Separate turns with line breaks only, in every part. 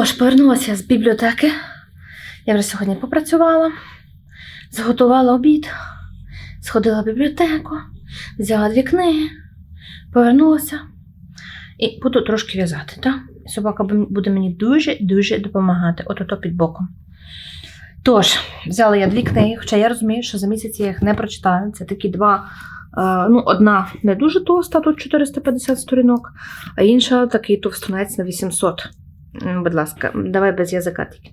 Тож, повернулася з бібліотеки. Я вже сьогодні попрацювала, зготувала обід, сходила в бібліотеку, взяла дві книги, повернулася і буду трошки в'язати. Так? Собака буде мені дуже-дуже допомагати, от-ото під боком. Тож, взяла я дві книги, хоча я розумію, що за місяць я їх не прочитаю. Це такі два. е, ну, одна не дуже товста, тут 450 сторінок, а інша такий товстунець на 800. Будь ласка, давай без язика тільки.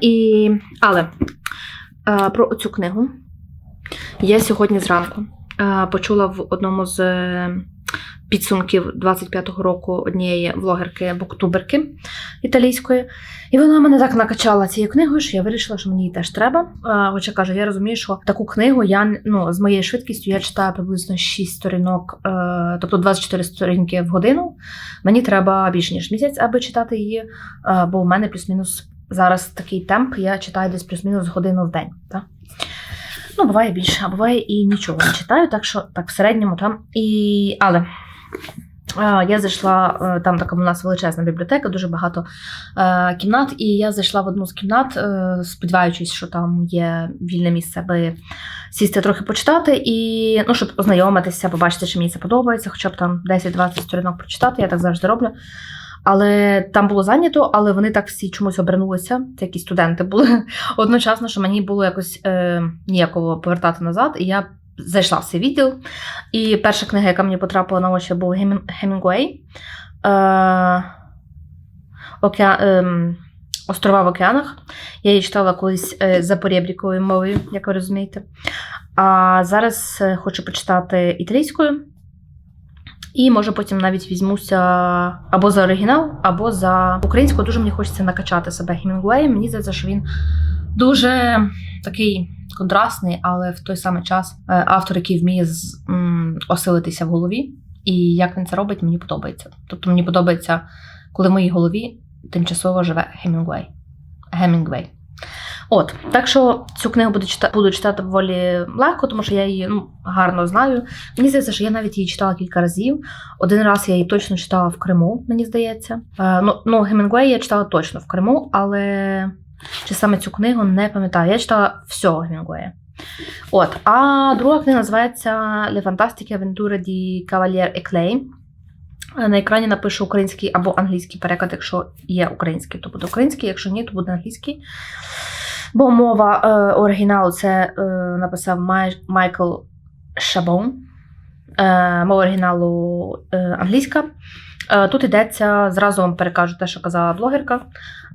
І, але про цю книгу я сьогодні зранку почула в одному з е, підсумків 25-го року однієї влогерки-буктуберки італійської. І вона мене так накачала цією книгою, що я вирішила, що мені її теж треба. Хоча кажу, я розумію, що таку книгу я ну, з моєю швидкістю я читаю приблизно 6 сторінок, е, тобто 24 сторінки в годину. Мені треба більше ніж місяць, аби читати її, е, бо в мене плюс-мінус зараз такий темп, я читаю десь плюс-мінус годину в день. Так? Ну, буває більше, а буває і нічого не читаю, так що так в середньому там. І... Але я зайшла, е, там така у нас величезна бібліотека, дуже багато е, кімнат, і я зайшла в одну з кімнат, е, сподіваючись, що там є вільне місце, аби сісти трохи почитати, і ну, щоб ознайомитися, побачити, чи мені це подобається, хоча б там 10-20 сторінок прочитати, я так завжди роблю. Але там було зайнято, але вони так всі чомусь обернулися. Це якісь студенти були одночасно, що мені було якось е, ніяково повертати назад. І я зайшла в цей відділ. І перша книга, яка мені потрапила на очі, був Гемін- Хемінгуей. Е, ем, Острова в океанах. Я її читала колись е, за порєбріковою мовою, як ви розумієте. А зараз е, хочу почитати італійською. І може потім навіть візьмуся або за оригінал, або за українську. Дуже мені хочеться накачати себе Хемінгуеєм. Мені здається, що він дуже такий контрастний, але в той самий час е, автор, який вміє осилитися в голові. І як він це робить, мені подобається. Тобто мені подобається, коли в моїй голові тимчасово живе Хемінгуей. Гемінгвей. От, так що цю книгу буду читати, буду читати доволі легко, тому що я її ну, гарно знаю. Мені здається, що я навіть її читала кілька разів. Один раз я її точно читала в Криму, мені здається. Е, ну, ну, Гемінгуей я читала точно в Криму, але чи саме цю книгу не пам'ятаю. Я читала всього Гемінгуея. От, а друга книга називається Le Fantastiche Avventure di Cavalier Eclay. На екрані напишу український або англійський переклад, якщо є український, то буде український, якщо ні, то буде англійський. Бо мова е, оригіналу це е, написав Май, Майкл Шабон. Е, мова оригіналу е, англійська. Е, тут йдеться, зразу вам перекажу те, що казала блогерка.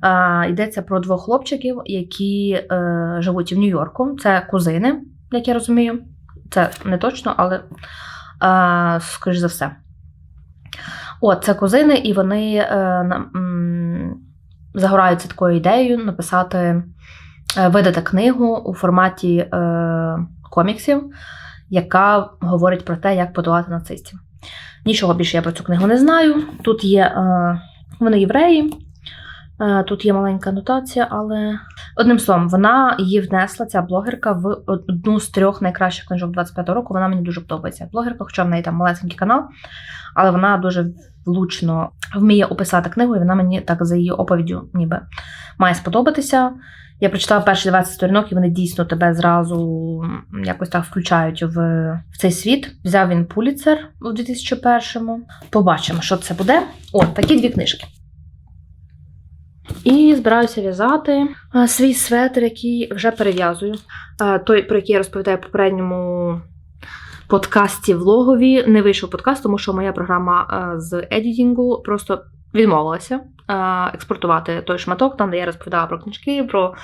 Е, йдеться про двох хлопчиків, які е, живуть в Нью-Йорку. Це кузини, як я розумію. Це не точно, але скоріш за все. От, це кузини, і вони загораються такою ідеєю написати, видати книгу у форматі коміксів, яка говорить про те, як подолати нацистів. Нічого більше я про цю книгу не знаю. Тут є е, вони євреї, е, тут є маленька анотація, але одним словом, вона її внесла, ця блогерка, в одну з трьох найкращих книжок 25-го року. Вона мені дуже подобається. Блогерка, хоча в неї там малесенький канал, але вона дуже влучно вміє описати книгу, і вона мені так за її оповіддю ніби має сподобатися. Я прочитала перші 20 сторінок, і вони дійсно тебе зразу якось так включають в, в цей світ. Взяв він Пуліцер у 2001-му. Побачимо, що це буде. От, такі дві книжки. І збираюся в'язати свій светр, який вже перев'язую. Той, про який я розповідаю в попередньому подкасті влогові. Не вийшов подкаст, тому що моя програма а, з едітінгу просто відмовилася експортувати той шматок, там, де я розповідала про книжки, про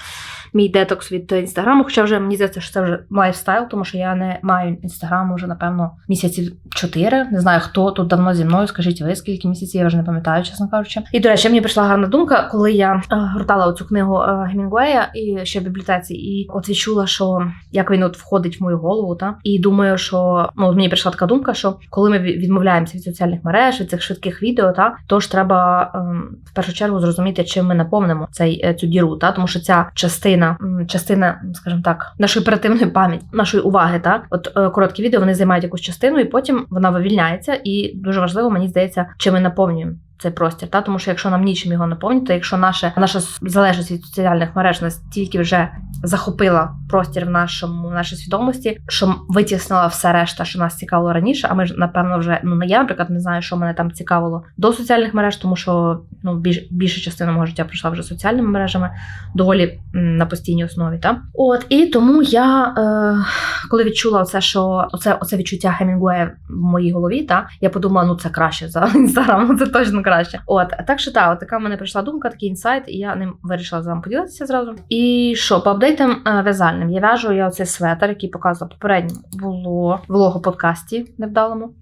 мій детокс від інстаграму. Хоча вже мені здається, що це вже лайфстайл, тому що я не маю інстаграму вже, напевно, місяців чотири. Не знаю, хто тут давно зі мною. Скажіть ви, скільки місяців, я вже не пам'ятаю, чесно кажучи. І до речі, мені прийшла гарна думка, коли я е, гортала оцю книгу е, Гемінгуея і ще в бібліотеці, і от відчула, що як він от входить в мою голову, та і думаю, що ну мені прийшла така думка, що коли ми відмовляємося від соціальних мереж, від цих швидких відео, та то ж треба ем, в першу чергу зрозуміти, чим ми наповнимо цей е, цю діру, та тому що ця частина, м, частина, скажімо так, нашої оперативної пам'яті, нашої уваги, так от е, короткі відео вони займають якусь частину, і потім вона вивільняється. І дуже важливо, мені здається, чим ми наповнюємо цей простір, та тому що якщо нам нічим його наповнити, якщо наша наша залежність від соціальних мереж настільки вже захопила простір в нашому в нашій свідомості, що витіснила все решта, що нас цікавило раніше. А ми ж напевно вже ну я, наприклад, не знаю, що мене там цікавило до соціальних мереж, тому що ну більш більша частина мого життя пройшла вже соціальними мережами, доволі на постійній основі. Та от і тому я е, коли відчула оце, що оце, оце відчуття Хемінгуея в моїй голові, та я подумала, ну це краще за інстаграм, це точно краще. От так що от така в мене прийшла думка, такий інсайт, і я ним вирішила з вами поділитися зразу. І що по апдейтам е, в'язальним я в'яжу я оцей светр, який показувала попередньо було влого подкасті невдалому.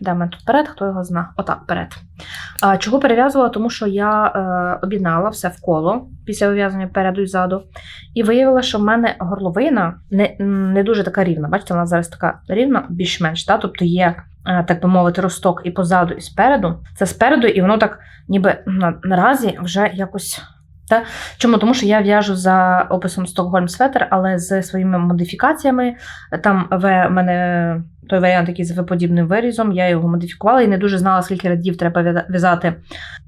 Де мене тут перед, хто його зна? Отак, перед. А, чого перев'язувала? Тому що я е, об'єднала все в коло після вив'язання переду і ззаду. І виявила, що в мене горловина не, не дуже така рівна. Бачите, вона зараз така рівна, більш-менш. Та? Тобто є, так би мовити, росток і позаду, і спереду. Це спереду, і воно так ніби на, наразі вже якось. Та? Чому? Тому що я в'яжу за описом Stockholm Sweater, але з своїми модифікаціями. Там в мене той варіант, який з виподібним вирізом, я його модифікувала і не дуже знала, скільки радів треба в'язати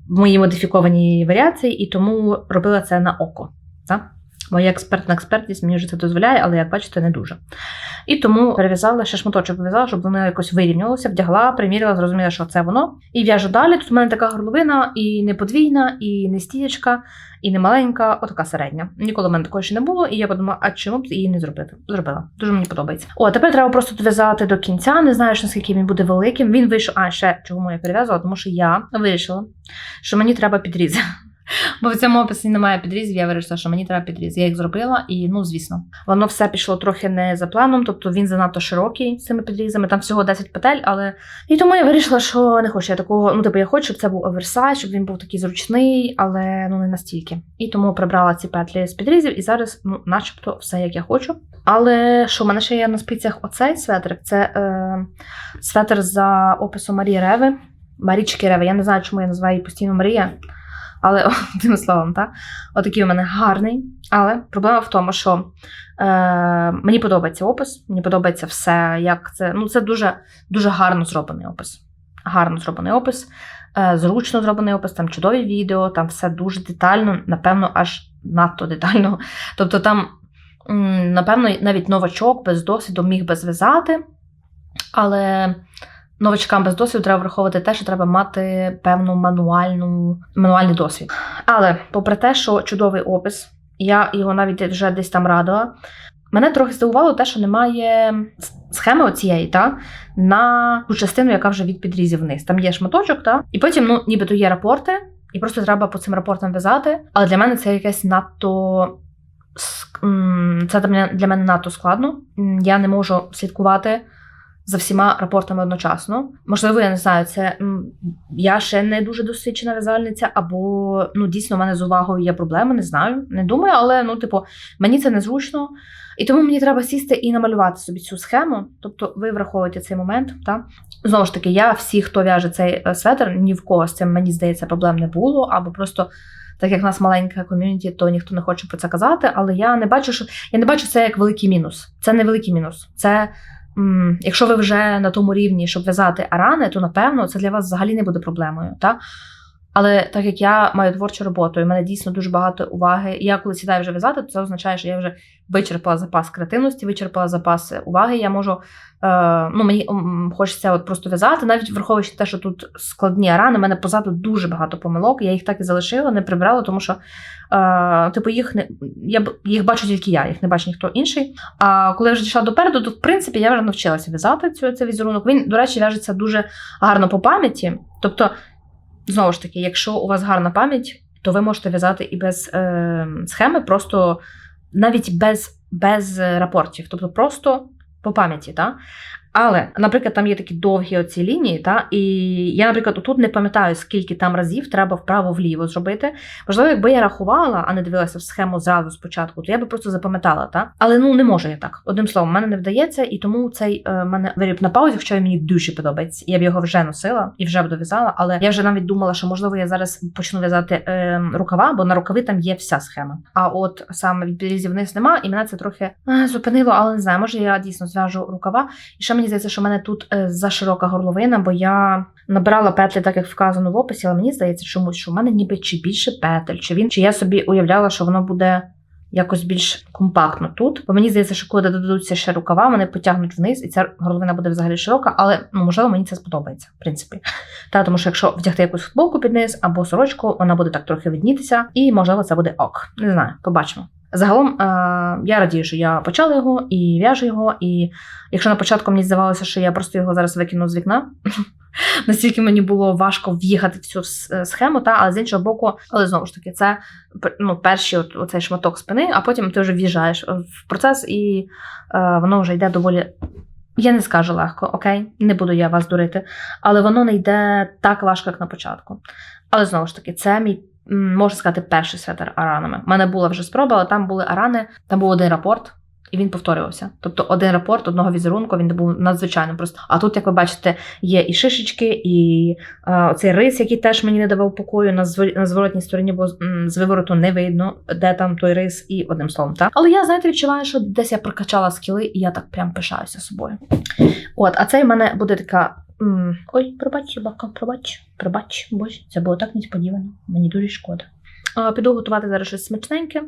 в моїй модифікованій варіації, і тому робила це на око. Та? Моя експертна експертність мені вже це дозволяє, але, як бачите, не дуже. І тому перев'язала ще шматочок в'язала, щоб воно якось вирівнялося, вдягла, приміряла, зрозуміла, що це воно. І в'яжу далі. Тут у мене така горловина, і не подвійна, і не стієчка, і не маленька, отака середня. Ніколи в мене такої ще не було, і я подумала, а чому б її не зробити? Зробила. Дуже мені подобається. О, тепер треба просто дов'язати до кінця. Не знаю, наскільки він буде великим. Він вийшов, а ще чому я перев'язувала, тому що я вирішила, що мені треба підріз. Бо в цьому описі немає підрізів, я вирішила, що мені треба підріз. Я їх зробила, і ну, звісно, воно все пішло трохи не за планом, тобто він занадто широкий з цими підрізами, там всього 10 петель, але. І тому я вирішила, що не хочу я такого. Ну, типу, я хочу, щоб це був оверсайз, щоб він був такий зручний, але ну не настільки. І тому прибрала ці петлі з підрізів, і зараз, ну, начебто, все як я хочу. Але що, в мене ще є на спицях оцей светр. Це е, светр за описом Марії Реви. Марічки Реви. Я не знаю, чому я називаю її постійно Марія. Але тим словом, так? Отакий у мене гарний. Але проблема в тому, що е, мені подобається опис, мені подобається все, як це. Ну, це дуже дуже гарно зроблений опис. Гарно зроблений опис, е, зручно зроблений опис, там чудові відео, там все дуже детально, напевно, аж надто детально. Тобто там, напевно, навіть новачок без досвіду міг би зв'язати, але новачкам без досвіду треба враховувати те, що треба мати певну мануальну, мануальний досвід. Але, попри те, що чудовий опис, я його навіть вже десь там радила. Мене трохи здивувало те, що немає схеми оцієї, та, на ту частину, яка вже від підрізів вниз. Там є шматочок, та, і потім, ну, нібито є рапорти, і просто треба по цим рапортам в'язати. Але для мене це якесь надто. Це для мене надто складно. Я не можу слідкувати за всіма рапортами одночасно. Можливо, я не знаю, це я ще не дуже досвідчена в'язальниця, або ну дійсно в мене з увагою є проблеми, не знаю, не думаю, але ну, типу, мені це незручно. І тому мені треба сісти і намалювати собі цю схему. Тобто, ви враховуєте цей момент. Та? Знову ж таки, я всі, хто в'яже цей е, светр, ні в кого з цим, мені здається, проблем не було, або просто. Так як в нас маленька ком'юніті, то ніхто не хоче про це казати. Але я не бачу, що я не бачу це як великий мінус. Це не великий мінус. Це Якщо ви вже на тому рівні, щоб в'язати арани, то напевно це для вас взагалі не буде проблемою. Та? Але так як я маю творчу роботу, і в мене дійсно дуже багато уваги, я коли сідаю вже в'язати, то це означає, що я вже вичерпала запас креативності, вичерпала запас уваги. Я можу, е, ну мені хочеться от просто в'язати, навіть враховуючи те, що тут складні арани, у мене позаду дуже багато помилок. Я їх так і залишила, не прибрала, тому що е, типу їх не я їх бачу тільки я, їх не бачу ніхто інший. А коли я вже дійшла допереду, то в принципі я вже навчилася в'язати цю цей візерунок. Він, до речі, в'яжеться дуже гарно по пам'яті. Тобто. Знову ж таки, якщо у вас гарна пам'ять, то ви можете в'язати і без е, схеми, просто навіть без без рапортів, тобто просто по пам'яті. Та? Але, наприклад, там є такі довгі оці лінії, та, і я, наприклад, тут не пам'ятаю, скільки там разів треба вправо-вліво зробити. Можливо, якби я рахувала, а не дивилася в схему зразу спочатку, то я би просто запам'ятала. Та? Але ну не можу я так. Одним словом, мене не вдається, і тому цей е, мене виріб на паузі, хоча мені дуже подобається. Я б його вже носила і вже б дов'язала, але я вже навіть думала, що можливо я зараз почну в'язати е, рукава, бо на рукави там є вся схема. А от саме від підрізів вниз нема, і мене це трохи е, зупинило, але не знаю, може я дійсно зв'яжу рукава. І ще мені мені здається, що в мене тут е, за широка горловина, бо я набирала петлі, так як вказано в описі, але мені здається, чомусь, що в мене ніби чи більше петель, чи він, чи я собі уявляла, що воно буде. Якось більш компактно тут, бо мені здається, що коли додадуться ще рукава, вони потягнуть вниз, і ця горловина буде взагалі широка, але ну, можливо мені це сподобається, в принципі. Та тому що якщо вдягти якусь футболку під низ або сорочку, вона буде так трохи виднітися, і можливо це буде ок. Не знаю, побачимо. Загалом е- я радію, що я почала його і в'яжу його. І якщо на початку мені здавалося, що я просто його зараз викину з вікна, настільки мені було важко в'їхати в цю схему, та але з іншого боку, але знову ж таки, це ну, перший от, оцей шматок спини, а потім ти вже в'їжджаєш в процес, і е, воно вже йде доволі. Я не скажу легко, окей, не буду я вас дурити, але воно не йде так важко, як на початку. Але знову ж таки, це мій, можна сказати, перший светр аранами. У мене була вже спроба, але там були арани, там був один рапорт, і він повторювався. Тобто один рапорт одного візерунку він був надзвичайно просто. А тут, як ви бачите, є і шишечки, і е, цей рис, який теж мені не давав покою на, на зворотній стороні, бо з вивороту не видно, де там той рис, і одним словом, так. Але я, знаєте, відчуваю, що десь я прокачала скіли, і я так прям пишаюся собою. От, а цей в мене буде така. Ой, пробач, бака, пробач, пробач, боже, це було так несподівано. Мені дуже шкода. Піду готувати зараз щось смачненьке.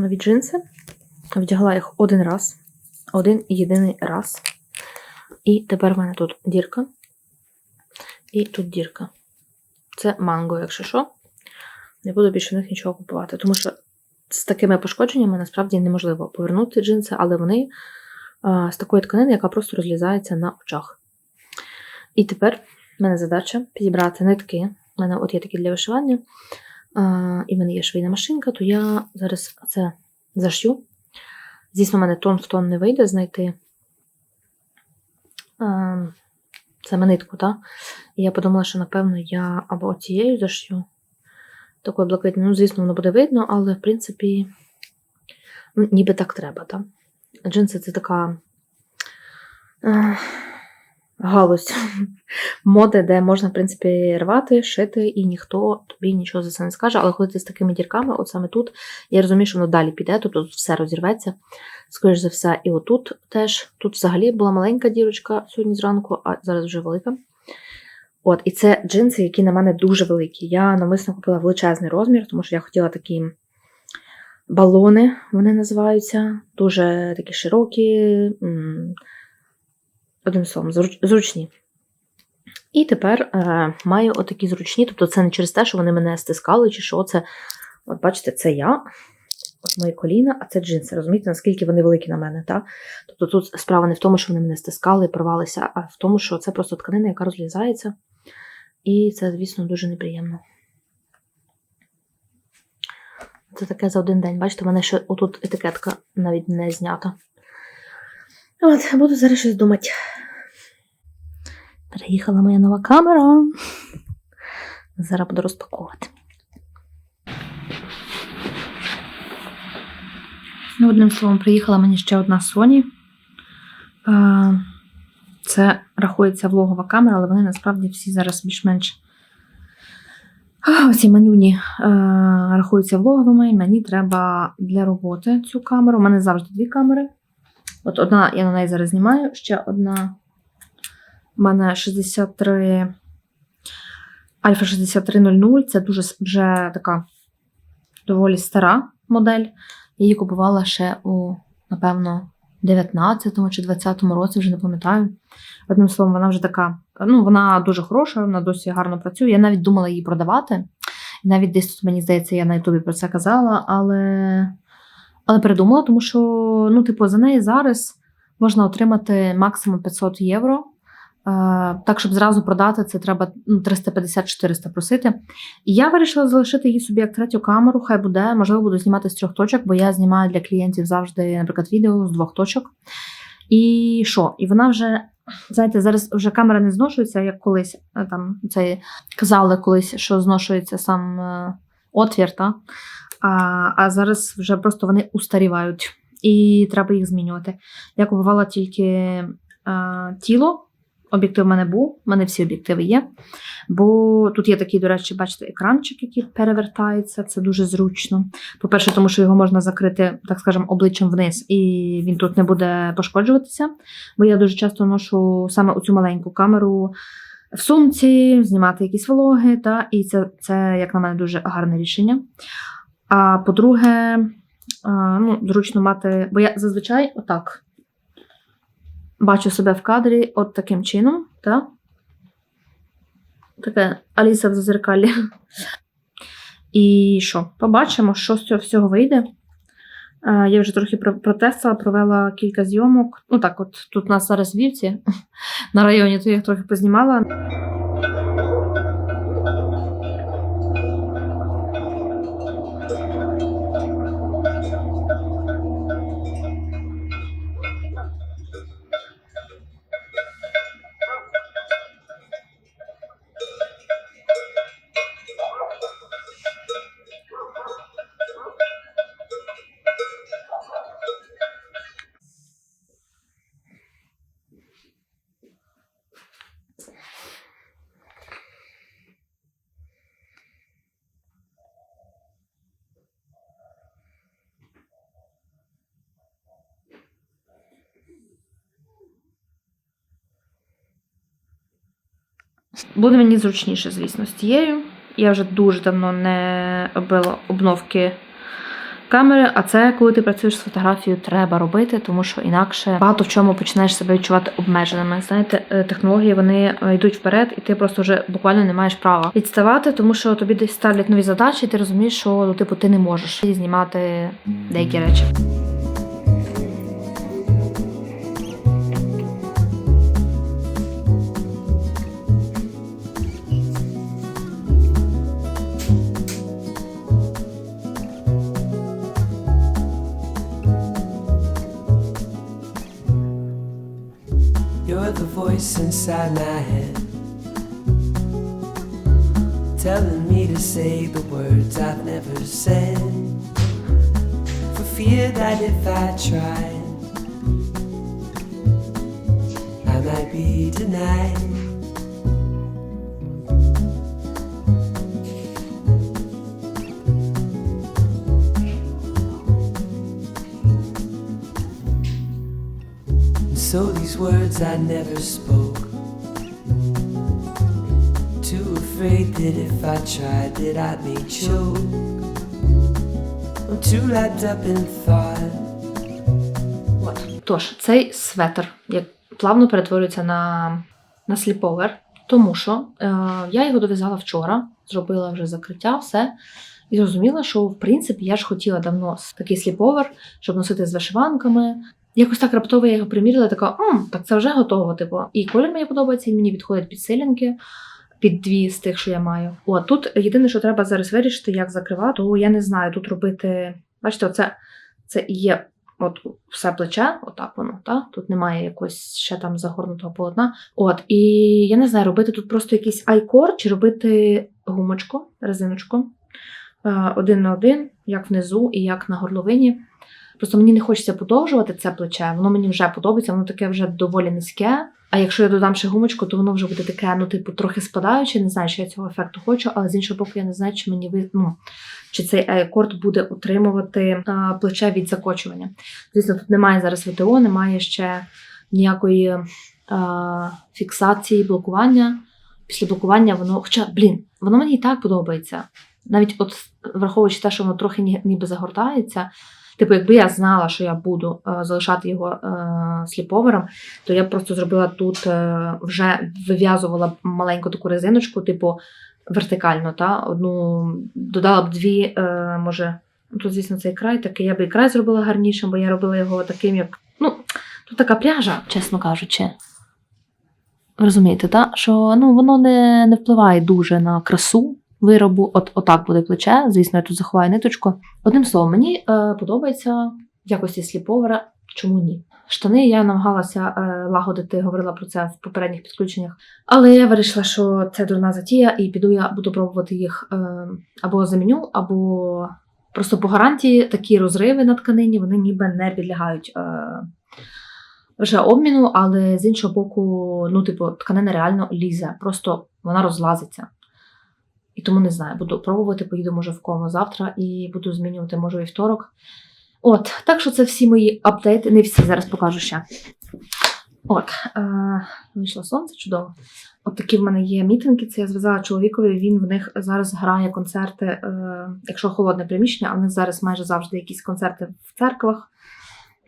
Нові джинси, вдягла їх один раз, один єдиний раз. І тепер в мене тут дірка. І тут дірка. Це манго, якщо що. Не буду більше в них нічого купувати, тому що з такими пошкодженнями насправді неможливо повернути джинси, але вони а, з такої тканини, яка просто розлізається на очах. І тепер в мене задача підібрати нитки. У мене от є такі для вишивання, і в мене є швейна машинка, то я зараз це зашью. Звісно, в мене тон в тон не вийде знайти саме нитку, так? І я подумала, що, напевно, я або цією зашью, такою блакитною. Ну, звісно, воно буде видно, але, в принципі, ну, ніби так треба, так? Джинси це така галузь моди, де можна, в принципі, рвати, шити, і ніхто тобі нічого за це не скаже. Але коли ти з такими дірками, от саме тут, я розумію, що воно далі піде, тут, все розірветься. Скоріш за все, і отут теж. Тут взагалі була маленька дірочка сьогодні зранку, а зараз вже велика. От, і це джинси, які на мене дуже великі. Я навмисно купила величезний розмір, тому що я хотіла такі балони, вони називаються, дуже такі широкі, одним словом, зруч- зручні. І тепер е, маю отакі зручні, тобто це не через те, що вони мене стискали, чи що це. От бачите, це я, от мої коліна, а це джинси. Розумієте, наскільки вони великі на мене, так? Тобто тут справа не в тому, що вони мене стискали і порвалися, а в тому, що це просто тканина, яка розлізається. І це, звісно, дуже неприємно. Це таке за один день. Бачите, в мене ще отут етикетка навіть не знята. От, буду зараз щось думати. Приїхала моя нова камера. Зараз буду розпаковувати. Ну, одним словом, приїхала мені ще одна Sony. Це рахується влогова камера, але вони насправді всі зараз більш-менш. Оці манюні е, рахуються влоговими, мені треба для роботи цю камеру. У мене завжди дві камери. От одна, я на неї зараз знімаю, ще одна. У мене 63 Альфа 6300. Це дуже вже така доволі стара модель. Я її купувала ще у, напевно, 19-му чи 20-му році, вже не пам'ятаю. Одним словом, вона вже така, ну, вона дуже хороша, вона досі гарно працює. Я навіть думала її продавати. Навіть десь тут, мені здається, я на Ютубі про це казала, але, але передумала, тому що, ну, типу, за неї зараз можна отримати максимум 500 євро. Е, Так, щоб зразу продати, це треба ну, 350-400 просити. І я вирішила залишити її собі як третю камеру. Хай буде, можливо, буду знімати з трьох точок, бо я знімаю для клієнтів завжди, наприклад, відео з двох точок. І що? І вона вже, знаєте, зараз вже камера не зношується, як колись е, там це казали колись, що зношується сам е, отвір, та? А, а зараз вже просто вони устарівають і треба їх змінювати. Я купувала тільки е, тіло. Об'єктив в мене був, в мене всі об'єктиви є. Бо тут є такий, до речі, бачите, екранчик, який перевертається, це дуже зручно. По-перше, тому що його можна закрити, так скажемо, обличчям вниз, і він тут не буде пошкоджуватися. Бо я дуже часто ношу саме оцю маленьку камеру в сумці, знімати якісь влоги, та, і це, це, як на мене, дуже гарне рішення. А по-друге, ну, зручно мати, бо я зазвичай отак бачу себе в кадрі от таким чином, так? Таке Аліса в зазеркалі. І що? Побачимо, що з цього всього вийде. Я вже трохи протестила, провела кілька зйомок. Ну так, от тут у нас зараз вівці на районі, то я їх трохи познімала. Буде мені зручніше, звісно, з тією. Я вже дуже давно не робила обновки камери, а це коли ти працюєш з фотографією, треба робити, тому що інакше багато в чому починаєш себе відчувати обмеженими. Знаєте, е, технології вони е, йдуть вперед, і ти просто вже буквально не маєш права відставати, тому що тобі десь ставлять нові задачі, і ти розумієш, що ну, типу ти не можеш знімати деякі речі.
If I tried, I might be denied. And so these words I never spoke. Too afraid that if I tried that I may choke. I'm too wrapped up in thought.
Тож, цей светр як плавно перетворюється на, на сліповер, тому що е, я його дов'язала вчора, зробила вже закриття, все. І зрозуміла, що в принципі я ж хотіла давно такий сліповер, щоб носити з вишиванками. Якось так раптово я його приміряла, така, М, так це вже готово. Типу. І колір мені подобається, і мені підходять під силінки, під дві з тих, що я маю. О, тут єдине, що треба зараз вирішити, як закривати, то я не знаю, тут робити. Бачите, це і є от все плече, отак воно, та? тут немає якогось ще там загорнутого полотна. От, і я не знаю, робити тут просто якийсь айкор, чи робити гумочку, резиночку е, один на один, як внизу і як на горловині. Просто мені не хочеться подовжувати це плече, воно мені вже подобається, воно таке вже доволі низьке. А якщо я додам ще гумочку, то воно вже буде таке, ну, типу, трохи спадаюче. Не знаю, чи я цього ефекту хочу, але з іншого боку, я не знаю, чи мені ну, чи цей айкорд буде утримувати а, плече від закочування. Звісно, тут немає зараз ВТО, немає ще ніякої а, фіксації, блокування. Після блокування воно, хоча, блін, воно мені і так подобається. Навіть от враховуючи те, що воно трохи ніби загортається. Типу, якби я знала, що я буду е, залишати його е, сліповером, то я б просто зробила тут, е, вже вив'язувала маленьку таку резиночку, типу вертикально, та? одну додала б дві, може, ну, тут, звісно, цей край такий, я б і край зробила гарнішим, бо я робила його таким, як. Ну, тут така пряжа, чесно кажучи. Розумієте, так? Що ну, воно не, не впливає дуже на красу виробу. От отак буде плече. Звісно, я тут заховаю ниточку. Одним словом, мені е, подобається в якості сліповера. Чому ні? Штани я намагалася е, лагодити, говорила про це в попередніх підключеннях. Але я вирішила, що це дурна затія, і піду я буду пробувати їх е, або заміню, або просто по гарантії такі розриви на тканині вони ніби не підлягають е, вже обміну, але з іншого боку, ну, типу, тканина реально лізе, просто вона розлазиться. І тому не знаю, буду пробувати, поїду, може, в кому завтра і буду змінювати, може, вівторок. От, так що це всі мої апдейти, не всі, зараз покажу ще. От, е, вийшло сонце, чудово. От такі в мене є мітинги, це я зв'язала чоловікові, він в них зараз грає концерти, е, якщо холодне приміщення, а в них зараз майже завжди якісь концерти в церквах.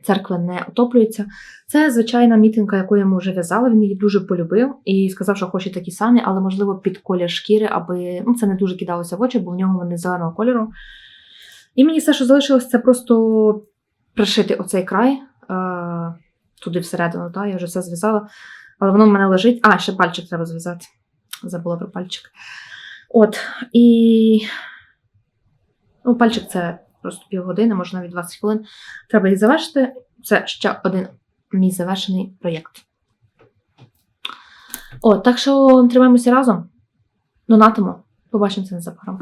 Церкви не отоплюються. Це звичайна мітинка, яку я йому вже в'язала. Він її дуже полюбив і сказав, що хоче такі самі, але можливо під колір шкіри, аби ну, це не дуже кидалося в очі, бо в нього вони зеленого кольору. І мені все, що залишилось, це просто пришити оцей край е, туди всередину. Та? Я вже все зв'язала. Але воно в мене лежить. А, ще пальчик треба зв'язати. Забула про пальчик. От. І ну, пальчик це просто півгодини, може навіть 20 хвилин. Треба їх завершити. Це ще один мій завершений проєкт. От, так що тримаємося разом. Донатимо. Побачимося незабаром.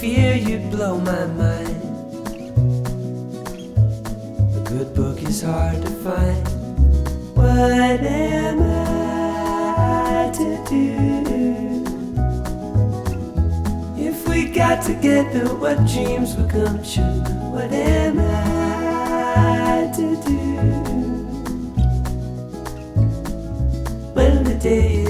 Fear you'd blow my mind. A good book is hard to find. What am I to do? Got together, what dreams would come true? What am I to do? When the day is